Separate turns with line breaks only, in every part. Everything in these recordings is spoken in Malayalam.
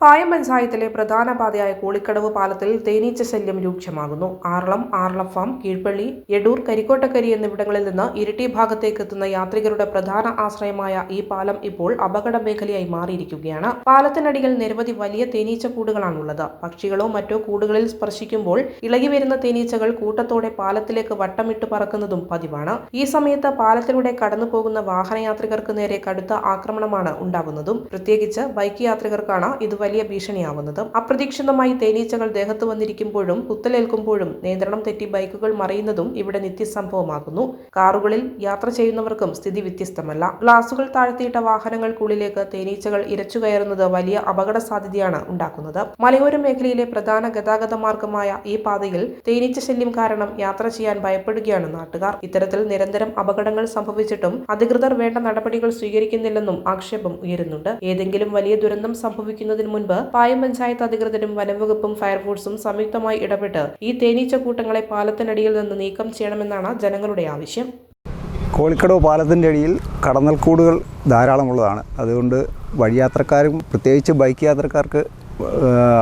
പായം പഞ്ചായത്തിലെ പ്രധാന പാതയായ കൂളിക്കടവ് പാലത്തിൽ തേനീച്ച ശല്യം രൂക്ഷമാകുന്നു. ആറളം ആറളം ഫാം കീഴ്പള്ളി എടൂർ കരിക്കോട്ടക്കരി എന്നിവിടങ്ങളിൽ നിന്ന് ഇരിട്ടി ഭാഗത്തേക്ക് എത്തുന്ന യാത്രികരുടെ പ്രധാന ആശ്രയമായ ഈ പാലം ഇപ്പോൾ അപകട മേഖലയായി മാറിയിരിക്കുകയാണ്. പാലത്തിനടിയിൽ നിരവധി വലിയ തേനീച്ച കൂടുകളാണുള്ളത്. പക്ഷികളോ മറ്റോ കൂടുകളിൽ സ്പർശിക്കുമ്പോൾ ഇളകി വരുന്ന തേനീച്ചകൾ കൂട്ടത്തോടെ പാലത്തിലേക്ക് വട്ടമിട്ട് പറക്കുന്നതും പതിവാണ്. ഈ സമയത്ത് പാലത്തിലൂടെ കടന്നു പോകുന്ന വാഹനയാത്രികർക്ക് നേരെ കടുത്ത ആക്രമണമാണ് ഉണ്ടാകുന്നതും. പ്രത്യേകിച്ച് ബൈക്ക് യാത്രികർക്കാണ് ഇത് വലിയ ഭീഷണിയാവുന്നതും അപ്രതീക്ഷിതമായി തേനീച്ചകൾ ദേഹത്ത് വന്നിരിക്കുമ്പോഴും കുത്തലേൽക്കുമ്പോഴും നിയന്ത്രണം തെറ്റി ബൈക്കുകൾ മറിയുന്നതും ഇവിടെ നിത്യസംഭവമാകുന്നു. കാറുകളിൽ യാത്ര ചെയ്യുന്നവർക്കും സ്ഥിതി വ്യത്യസ്തമല്ല. ഗ്ലാസുകൾ താഴ്ത്തിയിട്ട വാഹനങ്ങൾക്കുള്ളിലേക്ക് തേനീച്ചകൾ ഇരച്ചു കയറുന്നത് വലിയ അപകട സാധ്യതയാണ് ഉണ്ടാക്കുന്നത്. മലയോര മേഖലയിലെ പ്രധാന ഗതാഗത മാർഗമായ ഈ പാതയിൽ തേനീച്ച ശല്യം കാരണം യാത്ര ചെയ്യാൻ ഭയപ്പെടുകയാണ് നാട്ടുകാർ. ഇത്തരത്തിൽ നിരന്തരം അപകടങ്ങൾ സംഭവിച്ചിട്ടും അധികൃതർ വേണ്ട നടപടികൾ സ്വീകരിക്കുന്നില്ലെന്നും ആക്ഷേപം ഉയരുന്നുണ്ട്. ഏതെങ്കിലും വലിയ ദുരന്തം സംഭവിക്കുന്നതിന് മുൻപ് പായം പഞ്ചായത്ത് അധികൃതരും വനംവകുപ്പും ഫയർഫോഴ്സും സംയുക്തമായി ഇടപെട്ട് ഈ തേനീച്ച കൂട്ടങ്ങളെ പാലത്തിനടിയിൽ നിന്ന് നീക്കം ചെയ്യണമെന്നാണ് ജനങ്ങളുടെ ആവശ്യം.
കോളിക്കടവ് പാലത്തിന്റെ അടിയിൽ കടന്നൽക്കൂടുകൾ ധാരാളമുള്ളതാണ്. അതുകൊണ്ട് വഴിയാത്രക്കാരും പ്രത്യേകിച്ച് ബൈക്ക് യാത്രക്കാർക്ക്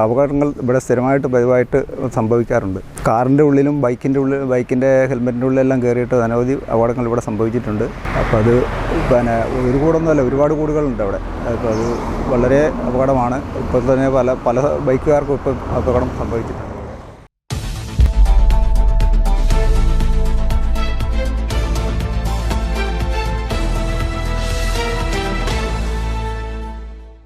അപകടങ്ങൾ ഇവിടെ സ്ഥിരമായിട്ട് പതിവായിട്ട് സംഭവിക്കാറുണ്ട്. കാറിന്റെ ഉള്ളിലും ബൈക്കിന്റെ ഉള്ളിൽ ബൈക്കിന്റെ ഹെൽമെറ്റിന്റെ ഉള്ളിലെല്ലാം കയറിയിട്ട് അനവധി അപകടങ്ങൾ ഇവിടെ സംഭവിച്ചിട്ടുണ്ട്. അപ്പോൾ അത് പിന്നെ ഒരു കൂടൊന്നുമല്ല ഒരുപാട് കൂടുകളുണ്ട് അവിടെ. അപ്പോൾ അത് വളരെ അപകടമാണ്. ഇപ്പോൾ തന്നെ പല പല ബൈക്കുകാർക്കും ഇപ്പം അപകടം സംഭവിച്ചിട്ടുണ്ട്.